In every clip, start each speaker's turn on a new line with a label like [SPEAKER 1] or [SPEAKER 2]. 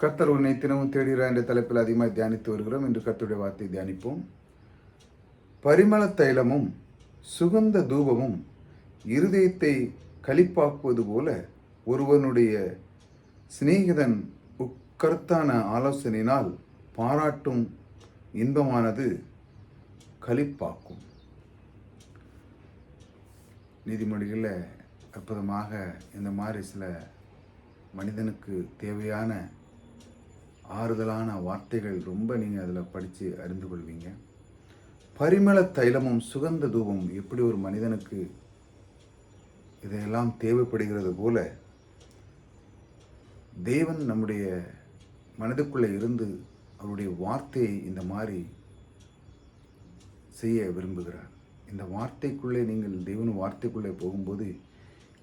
[SPEAKER 1] கத்தர் உன்னை தினமும் தேடுகிறார் என்ற தலைப்பில் அதிகமாக தியானித்து வருகிறோம். என்று கத்தருடைய வார்த்தையை தியானிப்போம். பரிமள தைலமும் சுகந்த தூபமும் இருதயத்தை களிப்பாக்குவது போல ஒருவனுடைய சிநேகிதன் உட்கருத்தான ஆலோசனையினால் பாராட்டும் இன்பமானது களிப்பாக்கும். நீதிமொழிகளில் அற்புதமாக இந்த மாதிரி சில மனிதனுக்கு தேவையான ஆறுதலான வார்த்தைகள் ரொம்ப நீங்கள் அதில் படித்து அறிந்து கொள்வீங்க. பரிமள தைலமும் சுகந்த தூபம் எப்படி ஒரு மனிதனுக்கு இதையெல்லாம் தேவைப்படுகிறது போல தேவன் நம்முடைய மனதுக்குள்ளே இருந்து அவருடைய வார்த்தையை இந்த மாதிரி செய்ய விரும்புகிறார். இந்த வார்த்தைக்குள்ளே நீங்கள் தேவன் வார்த்தைக்குள்ளே போகும்போது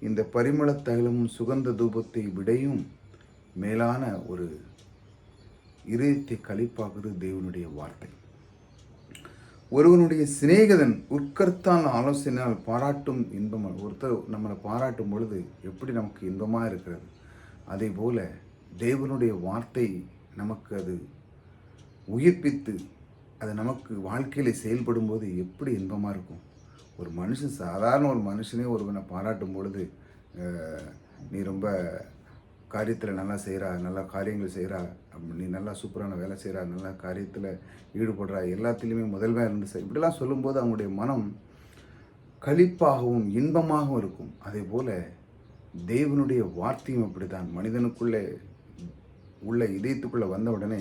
[SPEAKER 1] இந்த பரிமள தைலமும் சுகந்த தூபத்தை விடையும் மேலான ஒரு இதயத்தை கழிப்பாகிறது தேவனுடைய வார்த்தை. ஒருவனுடைய சிநேகிதன் உட்கர்த்தான ஆலோசனையால் பாராட்டும் இன்பம் ஒருத்தர் நம்மளை பாராட்டும் பொழுது எப்படி நமக்கு இன்பமாக இருக்கிறது? அதே போல தேவனுடைய வார்த்தை நமக்கு அது உயிர்ப்பித்து அது நமக்கு வாழ்க்கையில் செயல்படும் போது எப்படி இன்பமாக இருக்கும்? ஒரு மனுஷன் சாதாரண ஒரு மனுஷனே ஒருவனை பாராட்டும் பொழுது நீ ரொம்ப காரியத்தில் நல்லா செய்கிறா நல்லா காரியங்கள் செய்கிறா நீ நல்லா சூப்பரான வேலை செய்கிறா நல்லா காரியத்தில் ஈடுபடுறா எல்லாத்துலேயுமே முதல்வா இருந்து செய் இப்படிலாம் சொல்லும்போது அவங்களுடைய மனம் களிப்பாகவும் இன்பமாகவும் இருக்கும். அதே போல் தேவனுடைய வார்த்தையும் அப்படித்தான். மனிதனுக்குள்ளே உள்ள இதயத்துக்குள்ளே வந்த உடனே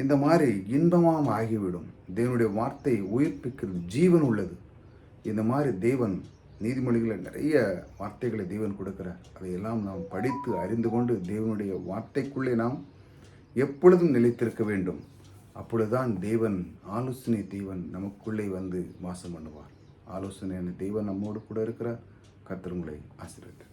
[SPEAKER 1] இந்த மாதிரி இன்பமாக ஆகிவிடும். தேவனுடைய வார்த்தை உயிர்ப்பிக்கிறது ஜீவன் உள்ளது. இந்த மாதிரி தேவன் நீதிமொழிகளில் நிறைய வார்த்தைகளை தேவன் கொடுக்கிறார். அதையெல்லாம் நாம் படித்து அறிந்து கொண்டு தேவனுடைய வார்த்தைக்குள்ளே நாம் எப்பொழுதும் நிலைத்திருக்க வேண்டும். அப்பொழுதுதான் தேவன் ஆலோசனை தேவன் நமக்குள்ளே வந்து வாசம் பண்ணுவார். ஆலோசனையான தெய்வன் நம்மோடு கூட இருக்கிறார். கத்திரங்களை உங்களை ஆசீர்வதித்தார்